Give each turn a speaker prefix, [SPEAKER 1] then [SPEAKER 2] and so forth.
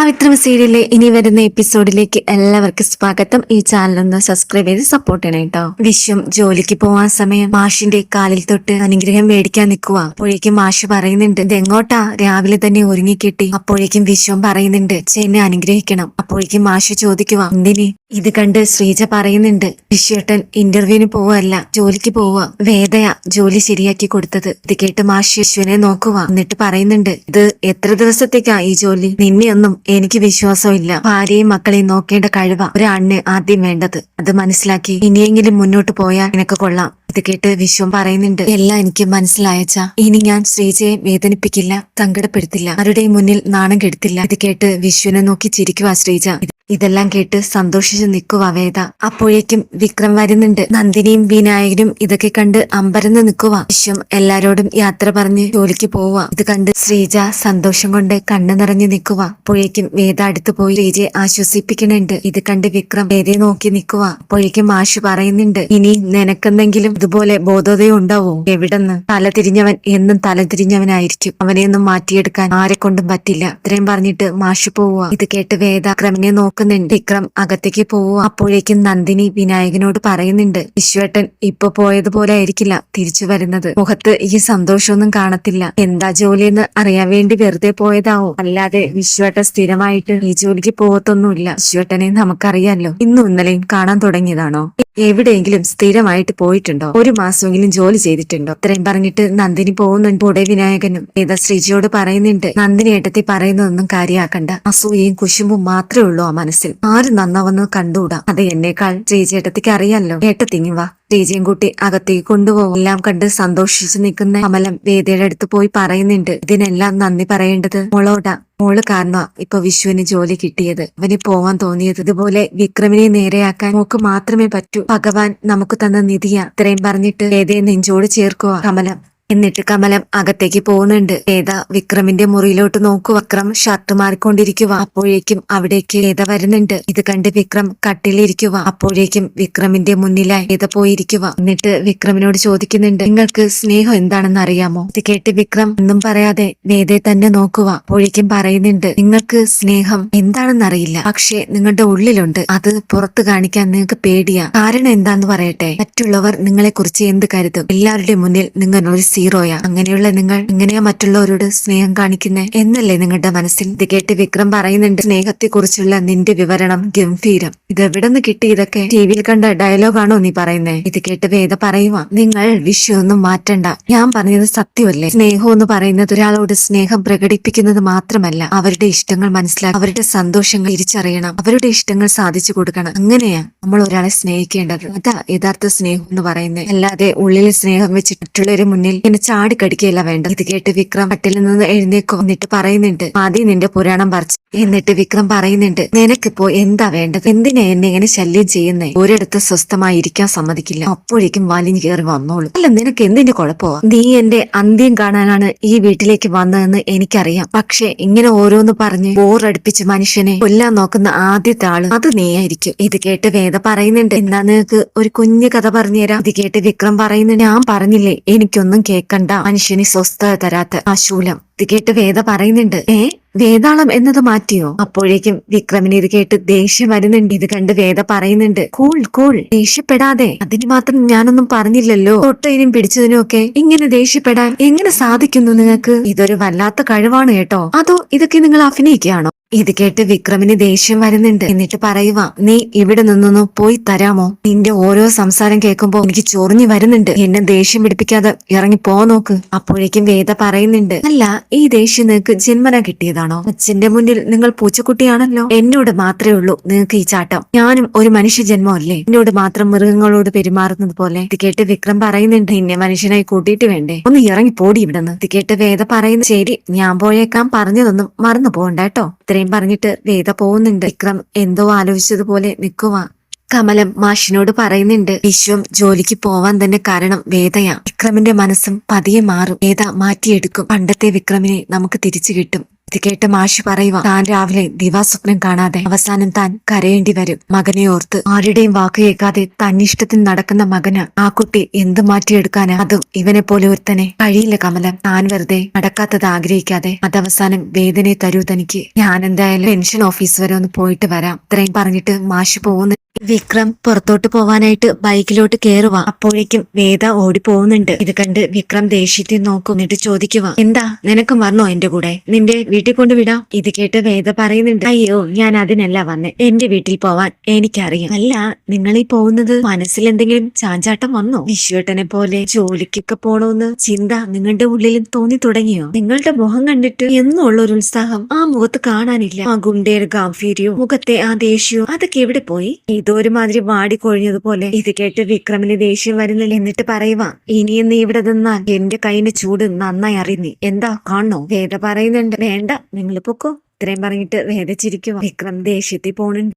[SPEAKER 1] പവിത്രം സീരിയലിലെ ഇനി വരുന്ന എപ്പിസോഡിലേക്ക് എല്ലാവർക്കും സ്വാഗതം. ഈ ചാനൽ ഒന്ന് സബ്സ്ക്രൈബ് ചെയ്ത് സപ്പോർട്ട് ചെയ്യണം കേട്ടോ. വിശ്വം ജോലിക്ക് പോവാൻ സമയം. മാഷിന്റെ കാലിൽ തൊട്ട് അനുഗ്രഹം മേടിക്കാൻ നിൽക്കുക. അപ്പോഴേക്കും മാഷ് പറയുന്നുണ്ട് ഇതെങ്ങോട്ടാ? രാവിലെ തന്നെ ഒരുങ്ങിക്കിട്ടി. അപ്പോഴേക്കും വിശ്വം പറയുന്നുണ്ട് ചെന്നെ അനുഗ്രഹിക്കണം. അപ്പോഴേക്കും മാഷ് ചോദിക്കുക എന്തിന്? ഇത് കണ്ട് ശ്രീജ പറയുന്നുണ്ട് വിശ്വേട്ടൻ ഇന്റർവ്യൂവിന് പോവല്ല ജോലിക്ക് പോവുക വേദയ ജോലി ശരിയാക്കി കൊടുത്തത്. ഇത് കേട്ട് മാഷി വിശ്വനെ നോക്കുക എന്നിട്ട് പറയുന്നുണ്ട് ഇത് എത്ര ദിവസത്തേക്കാ ഈ ജോലി? നിന്നെയൊന്നും എനിക്ക് വിശ്വാസമില്ല. ഭാര്യയും മക്കളെയും നോക്കേണ്ട കഴിവ. ഒരാണിന് ആദ്യം വേണ്ടത്. അത് മനസ്സിലാക്കി ഇനിയെങ്കിലും മുന്നോട്ട് പോയാൽ നിനക്ക് കൊള്ളാം. ഇത് കേട്ട് വിശ്വം പറയുന്നുണ്ട് എല്ലാം എനിക്ക് മനസ്സിലായച്ച. ഇനി ഞാൻ ശ്രീജയെ വേദനിപ്പിക്കില്ല സങ്കടപ്പെടുത്തില്ല. ആരുടെയും മുന്നിൽ നാണം കെടുത്തില്ല. ഇത് കേട്ട് വിശ്വനെ നോക്കി ചിരിക്കുക ശ്രീജ. ഇത് ഇതെല്ലാം കേട്ട് സന്തോഷിച്ച് നിൽക്കുക വേദ അപ്പോഴേക്കും വിക്രം വരുന്നുണ്ട്. നന്ദിനിയും വിനായകനും ഇതൊക്കെ കണ്ട് അമ്പരന്ന് നിൽക്കുക വിശ്വം എല്ലാരോടും യാത്ര പറഞ്ഞ് ജോലിക്ക് പോവുക ഇത് കണ്ട് ശ്രീജ സന്തോഷം കൊണ്ട് കണ്ണു നിറഞ്ഞു നിൽക്കുക അപ്പോഴേക്കും വേദ അടുത്ത് പോയി ശ്രീജയെ ആശ്വസിപ്പിക്കുന്നുണ്ട്. ഇത് കണ്ട് വിക്രം വേദയെ നോക്കി നിൽക്കുക അപ്പോഴേക്കും മാഷ് പറയുന്നുണ്ട് ഇനി നിനക്കെന്തെങ്കിലും ഇതുപോലെ ബോധോദയം ഉണ്ടാവോ എവിടെന്ന്? തല തിരിഞ്ഞവൻ എന്നും തല തിരിഞ്ഞവനായിരിക്കും. അവനെയൊന്നും മാറ്റിയെടുക്കാൻ ആരെ കൊണ്ടും പറ്റില്ല. ഇത്രയും പറഞ്ഞിട്ട് മാഷ് പോവുക ഇത് കേട്ട് വേദ വിക്രമിനെ നോക്കുന്നുണ്ട്. വിക്രം അകത്തേക്ക് പോവുക. അപ്പോഴേക്കും നന്ദിനി വിനായകനോട് പറയുന്നുണ്ട് വിശ്വേട്ടൻ ഇപ്പൊ പോയതുപോലെ ആയിരിക്കില്ല തിരിച്ചു വരുന്നത്. മുഖത്ത് ഈ സന്തോഷമൊന്നും കാണത്തില്ല. എന്താ ജോലിയെന്ന് അറിയാൻ വേണ്ടി വെറുതെ പോയതാവോ? അല്ലാതെ വിശ്വേട്ടൻ സ്ഥിരമായിട്ട് ഈ ജോലിക്ക് പോകത്തൊന്നുമില്ല. വിശ്വേട്ടനെ നമുക്കറിയാലോ. ഇന്നും ഇന്നലെയും കാണാൻ തുടങ്ങിയതാണോ? എവിടെയെങ്കിലും സ്ഥിരമായിട്ട് പോയിട്ടുണ്ടോ? ഒരു മാസമെങ്കിലും ജോലി ചെയ്തിട്ടുണ്ടോ? ഇത്രയും പറഞ്ഞിട്ട് നന്ദിനി പോകുന്നുണ്ട് കൂടെ വിനായകനും ഏതാ ശ്രീജിയോട് പറയുന്നുണ്ട്. നന്ദിനി ഏട്ടത്തി പറയുന്നതൊന്നും കാര്യമാക്കണ്ട അസൂയയും കുശുമ്പും മാത്രമേ ഉള്ളൂ ആ മനസ്സിൽ. ആര് നന്നാവെന്ന് കണ്ടുകൂടാ? അത് എന്നേക്കാൾ ശ്രീജി ഏട്ടത്തിക്ക് അറിയാമല്ലോ ഏട്ടത്തിങ്ങി വാ. കൂട്ടി അകത്തേക്ക് കൊണ്ടുപോകും. എല്ലാം കണ്ട് സന്തോഷിച്ചു നിൽക്കുന്ന കമലം വേദിയുടെ അടുത്ത് പോയി പറയുന്നുണ്ട് ഇതിനെല്ലാം നന്ദി പറയേണ്ടത് മോളോടാ. മോൾ കാരണം ഇപ്പൊ വിശ്വന് ജോലി കിട്ടിയത്. അവന് പോവാൻ തോന്നിയത് ഇതുപോലെ വിക്രമിനെ നേരെയാക്കാൻ മോക്ക് മാത്രമേ പറ്റൂ. ഭഗവാൻ നമുക്ക് തന്ന നിധിയാ. ഇത്രയും പറഞ്ഞിട്ട് വേദയെ നെഞ്ചോട് ചേർക്കുക കമലം. എന്നിട്ട് കമലം അകത്തേക്ക് പോകുന്നുണ്ട്. ഏത വിക്രമിന്റെ മുറിയിലോട്ട് നോക്കു. വിക്രം ഷർട്ട് മാറിക്കൊണ്ടിരിക്കുക. അപ്പോഴേക്കും അവിടേക്ക് ഏത വരുന്നുണ്ട്. ഇത് കണ്ട് വിക്രം കട്ടിലിരിക്കുക. അപ്പോഴേക്കും വിക്രമിന്റെ മുന്നിലായി ഏത പോയിരിക്കുക. എന്നിട്ട് വിക്രമിനോട് ചോദിക്കുന്നുണ്ട് നിങ്ങൾക്ക് സ്നേഹം എന്താണെന്ന് അറിയാമോ? ഇത് കേട്ട് വിക്രം ഒന്നും പറയാതെ വേദയെ തന്നെ നോക്കുക. അപ്പോഴേക്കും പറയുന്നുണ്ട് നിങ്ങൾക്ക് സ്നേഹം എന്താണെന്ന് അറിയില്ല. പക്ഷേ നിങ്ങളുടെ ഉള്ളിലുണ്ട്. അത് പുറത്തു കാണിക്കാൻ നിങ്ങൾക്ക് പേടിയാ. കാരണം എന്താന്ന് പറയട്ടെ? മറ്റുള്ളവർ നിങ്ങളെ കുറിച്ച് എന്ത് കരുതും? എല്ലാവരുടെയും മുന്നിൽ നിങ്ങൾ ഒരു സീറോയാ. അങ്ങനെയുള്ള നിങ്ങൾ എങ്ങനെയാ മറ്റുള്ളവരോട് സ്നേഹം കാണിക്കുന്നേ? എന്നല്ലേ നിങ്ങളുടെ മനസ്സിൽ? ഇത് കേട്ട് വിക്രം പറയുന്നുണ്ട് സ്നേഹത്തെ കുറിച്ചുള്ള നിന്റെ വിവരണം ഗംഭീരം. ഇത് എവിടെ നിന്ന് കിട്ടി? ഇതൊക്കെ ടി വിയിൽ കണ്ട ഡയലോഗാണോ നീ പറയുന്നേ? ഇത് കേട്ട് വേദ പറയുക നിങ്ങൾ വിഷയമൊന്നും മാറ്റണ്ട. ഞാൻ പറഞ്ഞത് സത്യമല്ലേ? സ്നേഹം എന്ന് പറയുന്നത് ഒരാളോട് സ്നേഹം പ്രകടിപ്പിക്കുന്നത് മാത്രമല്ല അവരുടെ ഇഷ്ടങ്ങൾ മനസ്സിലാക്കി അവരുടെ സന്തോഷങ്ങൾ തിരിച്ചറിയണം അവരുടെ ഇഷ്ടങ്ങൾ സാധിച്ചു കൊടുക്കണം. അങ്ങനെയാ നമ്മൾ ഒരാളെ സ്നേഹിക്കേണ്ടത്. അതാ യഥാർത്ഥ സ്നേഹം എന്ന് പറയുന്നത് അല്ലാതെ ഉള്ളിൽ സ്നേഹം വെച്ച് മറ്റുള്ളവരെ മുന്നിൽ ഇങ്ങനെ ചാടിക്കടിക്കുകയല്ല വേണ്ട ഇത് കേട്ട് വിക്രം പട്ടിൽ നിന്ന് എഴുന്നേക്കും എന്നിട്ട് പറയുന്നുണ്ട്. ആദ്യം നിന്റെ പുരാണം പറിച്ചു എന്നിട്ട് വിക്രം പറയുന്നുണ്ട് നിനക്കിപ്പോ എന്താ വേണ്ടത്? എന്തിനാ എന്നെ ഇങ്ങനെ ശല്യം ചെയ്യുന്നേ? ഒരിടത്ത് സ്വസ്ഥമായി ഇരിക്കാൻ സമ്മതിക്കില്ല. അപ്പോഴേക്കും വലിഞ്ഞു കയറി വന്നോളൂ. അല്ല നിനക്ക് എന്തിന്റെ കുഴപ്പമോ? നീ എന്റെ അന്ത്യം കാണാനാണ് ഈ വീട്ടിലേക്ക് വന്നതെന്ന് എനിക്കറിയാം. പക്ഷെ ഇങ്ങനെ ഓരോന്ന് പറഞ്ഞ് ബോറടിപ്പിച്ച് മനുഷ്യനെ കൊല്ലാൻ നോക്കുന്ന ആദ്യത്തെ ആൾ അത് നീയായിരിക്കും. ഇത് കേട്ട് വേദ പറയുന്നുണ്ട് എന്നാ നിനക്ക് ഒരു കുഞ്ഞു കഥ പറഞ്ഞുതരാം ഇത് കേട്ട് വിക്രം പറയുന്നുണ്ട് ഞാൻ പറഞ്ഞില്ലേ എനിക്കൊന്നും കേക്കണ്ട. മനുഷ്യന് സ്വസ്ഥത തരാത്ത ആ ശൂലം ഇത് കേട്ട് വേദ പറയുന്നുണ്ട് ഏ വേതാളം എന്നത് മാറ്റിയോ? അപ്പോഴേക്കും വിക്രമിന് ഇത് കേട്ട് ദേഷ്യം വരുന്നുണ്ട്. ഇത് കണ്ട് വേദ പറയുന്നുണ്ട് കൂൾ കൂൾ ദേഷ്യപ്പെടാതെ. അതിന് മാത്രം ഞാനൊന്നും പറഞ്ഞില്ലല്ലോ. തൊട്ടതിനും പിടിച്ചതിനും ഒക്കെ ഇങ്ങനെ ദേഷ്യപ്പെടാൻ എങ്ങനെ സാധിക്കുന്നു നിങ്ങൾക്ക് ഇതൊരു വല്ലാത്ത കഴിവാണ് കേട്ടോ. അതോ ഇതൊക്കെ നിങ്ങൾ അഭിനയിക്കുകയാണോ? ഇത് കേട്ട് വിക്രമിന് ദേഷ്യം വരുന്നുണ്ട്. എന്നിട്ട് പറയുക നീ ഇവിടെ നിന്നൊന്ന് പോയി തരാമോ? നിന്റെ ഓരോ സംസാരം കേൾക്കുമ്പോ എനിക്ക് ചൊറിഞ്ഞു വരുന്നുണ്ട്. എന്നെ ദേഷ്യം പിടിപ്പിക്കാതെ ഇറങ്ങി പോ നോക്ക്. അപ്പോഴേക്കും വേദ പറയുന്നുണ്ട് അല്ല ഈ ദേഷ്യം നിങ്ങൾക്ക് ജന്മന കിട്ടിയതാണോ? അച്ഛന്റെ മുന്നിൽ നിങ്ങൾ പൂച്ചക്കുട്ടിയാണല്ലോ? എന്നോട് മാത്രമേ ഉള്ളൂ നിങ്ങൾക്ക് ഈ ചാട്ടം. ഞാനും ഒരു മനുഷ്യ ജന്മമല്ലേ? എന്നോട് മാത്രം മൃഗങ്ങളോട് പെരുമാറുന്നത് പോലെ. ഇത് കേട്ട് വിക്രം പറയുന്നുണ്ട് എന്നെ മനുഷ്യനായി കൂട്ടിയിട്ട് വേണ്ടേ? ഒന്ന് ഇറങ്ങി പോടി ഇവിടുന്ന്. ഇത് കേട്ട് വേദ പറയുന്നു ശരി ഞാൻ പോയേക്കാം. പറഞ്ഞതൊന്നും മറന്നു പോകണ്ട കേട്ടോ. ഇത്രയും പറഞ്ഞിട്ട് വേദ പോകുന്നുണ്ട്. വിക്രം എന്തോ ആലോചിച്ചതുപോലെ നിൽക്കുക കമലം മാഷിനോട് പറയുന്നുണ്ട് വിശ്വം ജോലിക്ക് പോവാൻ തന്നെ കാരണം വേദയാ. വിക്രമിന്റെ മനസ്സും പതിയെ മാറും. വേദ മാറ്റിയെടുക്കും. പണ്ടത്തെ വിക്രമിനെ നമുക്ക് തിരിച്ചു കിട്ടും. ഇത് കേട്ട് മാഷി പറയുക താൻ രാവിലെ ദിവാസ്വപ്നം കാണാതെ അവസാനം താൻ കരയേണ്ടി വരും. മകനെ ഓർത്ത് ആരുടെയും വാക്ക് കേൾക്കാതെ തന്നിഷ്ടത്തിൽ നടക്കുന്ന മകന് ആ കുട്ടി എന്ത് മാറ്റിയെടുക്കാനാ? അതും ഇവനെ പോലെ ഒരുത്തനെ. കഴിയില്ല കമലം താൻ വെറുതെ നടക്കാത്തത് ആഗ്രഹിക്കാതെ. അതവസാനം വേദനയെ തരൂ തനിക്ക്. ഞാൻ എന്തായാലും പെൻഷൻ ഓഫീസ് വരെ ഒന്ന് പോയിട്ട് വരാം. ഇത്രയും പറഞ്ഞിട്ട് മാഷി പോകുന്നു. വിക്രം പുറത്തോട്ട് പോവാനായിട്ട് ബൈക്കിലോട്ട് കേറുക അപ്പോഴേക്കും വേദ ഓടി പോകുന്നുണ്ട്. ഇത് കണ്ട് വിക്രം ദേഷ്യത്തിൽ നോക്കും. എന്നിട്ട് ചോദിക്കുക എന്താ? നിനക്കും വരണോ എന്റെ കൂടെ? നിന്റെ വീട്ടിൽ കൊണ്ട് വിടാം. ഇത് കേട്ട് വേദ പറയുന്നുണ്ട് അയ്യോ ഞാൻ അതിനല്ല വന്നേ. എന്റെ വീട്ടിൽ പോവാൻ എനിക്കറിയാം. അല്ല നിങ്ങൾ ഈ പോകുന്നത് മനസ്സിൽ എന്തെങ്കിലും ചാഞ്ചാട്ടം വന്നോ? വിശ്വേട്ടനെ പോലെ ജോലിക്കൊക്കെ പോണോന്ന് ചിന്ത നിങ്ങളുടെ ഉള്ളിൽ തോന്നി തുടങ്ങിയോ? നിങ്ങളുടെ മുഖം കണ്ടിട്ട് എന്നുള്ള ഒരു ഉത്സാഹം ആ മുഖത്ത് കാണാനില്ല. ആ ഗുണ്ടേർ ഗാംഭീര്യവും മുഖത്തെ ആ ദേഷ്യവും അതൊക്കെ എവിടെ പോയി? ഇതോ വാടി വാടിക്കൊഴിഞ്ഞതുപോലെ ഇത് കേട്ട് വിക്രമിന് ദേഷ്യം വരുന്നില്ല. എന്നിട്ട് പറയുക ഇനിയെന്ന് ഇവിടെ നിന്നാൽ എന്റെ കൈയിന്റെ ചൂട് നന്നായി അറിയുന്നേ എന്താ കാണണോ? വേദ പറയുന്നുണ്ട് വേണ്ട നിങ്ങൾ പൊക്കോ. ഇത്രയും പറഞ്ഞിട്ട് വേദച്ചിരിക്കുവാ. വിക്രം ദേഷ്യത്തിൽ പോണുണ്ട്.